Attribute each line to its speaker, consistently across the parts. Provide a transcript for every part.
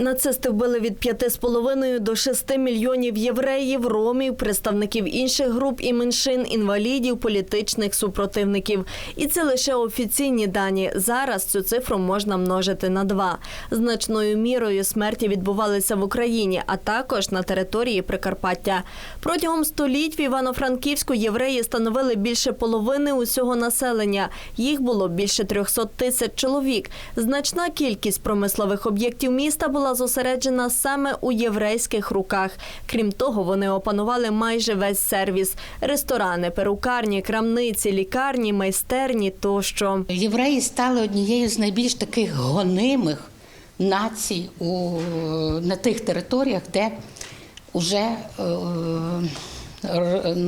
Speaker 1: Нацисти вбили від 5,5 до 6 мільйонів євреїв, ромів, представників інших груп і меншин, інвалідів, політичних супротивників. І це лише офіційні дані. Зараз цю цифру можна множити на два. Значною мірою смерті відбувалися в Україні, а також на території Прикарпаття. Протягом століть в Івано-Франківську євреї становили більше половини усього населення. Їх було більше 300 тисяч чоловік. Значна кількість промислових об'єктів міста була зосереджена саме у єврейських руках. Крім того, вони опанували майже весь сервіс: ресторани, перукарні, крамниці, лікарні, майстерні тощо.
Speaker 2: Євреї стали однією з найбільш таких гонимих націй у, на тих територіях, де вже е,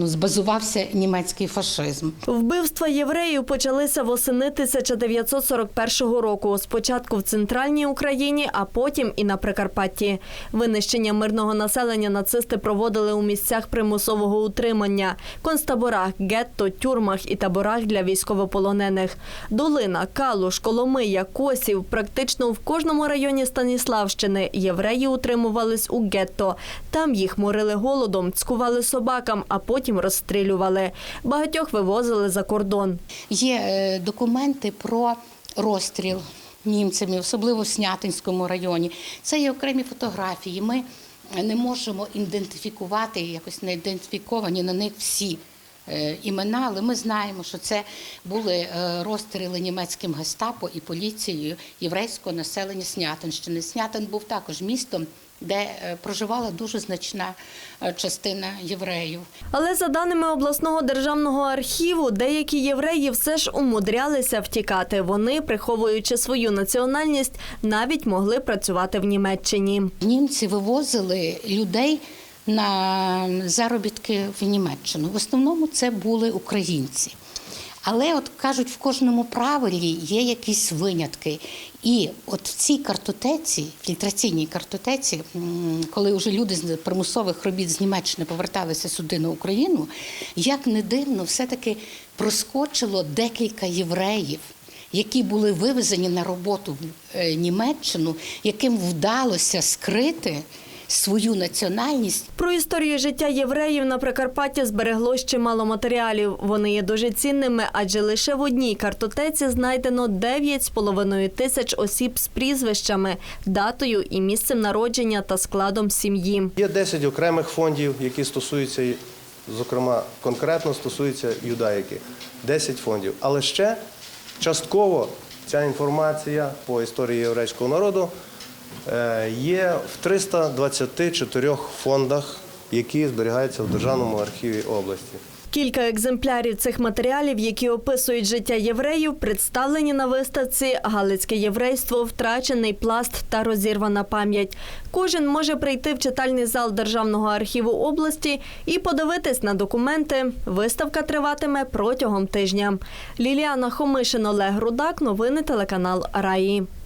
Speaker 2: збазувався німецький фашизм.
Speaker 1: Вбивства євреїв почалися восени 1941 року. Спочатку в центральній Україні, а потім і на Прикарпатті. Винищення мирного населення нацисти проводили у місцях примусового утримання, концтаборах, гетто, тюрмах і таборах для військовополонених. Долина, Калуш, Коломия, Косів. Практично в кожному районі Станіславщини євреї утримувались у гетто. Там їх морили голодом, цькували собакам, а потім розстрілювали. Багатьох вивозили за кордон.
Speaker 2: Є е, документи про розстріл німцями, особливо в Снятинському районі. Це є окремі фотографії. Ми не можемо ідентифікувати, якось не ідентифіковані на них всі. Е, Імена, але ми знаємо, що це були е, розстріли німецьким гестапо і поліцією єврейського населення Снятинщини. Снятин був також містом, де е, проживала дуже значна частина євреїв.
Speaker 1: Але за даними обласного державного архіву, деякі євреї все ж умудрялися втікати. Вони, приховуючи свою національність, навіть могли працювати в Німеччині.
Speaker 2: Німці вивозили людей на заробітки в Німеччину. В основному це були українці. Але от кажуть, в кожному правилі є якісь винятки. І от в цій картотеці, фільтраційній картотеці, коли вже люди з примусових робіт з Німеччини поверталися сюди на Україну, як не дивно, все-таки проскочило декілька євреїв які були вивезені на роботу в е, Німеччину, яким вдалося скрити свою національність.
Speaker 1: Про історію життя євреїв на Прикарпатті зберегло ще мало матеріалів. Вони є дуже цінними, адже лише в одній картотеці знайдено 9,5 тисяч осіб з прізвищами, датою і місцем народження та складом сім'ї.
Speaker 3: Є 10 окремих фондів, які стосуються, зокрема, конкретно стосуються юдаїки. 10 фондів. Але ще частково ця інформація по історії єврейського народу є в 324 фондах, які зберігаються в Державному архіві області.
Speaker 1: Кілька екземплярів цих матеріалів, які описують життя євреїв, представлені на виставці Галицьке єврейство, втрачений пласт та розірвана пам'ять. Кожен може прийти в читальний зал Державного архіву області і подивитись на документи. Виставка триватиме протягом тижня. Ліліана Хомишин, Олег Рудак. Новини телеканал Раї.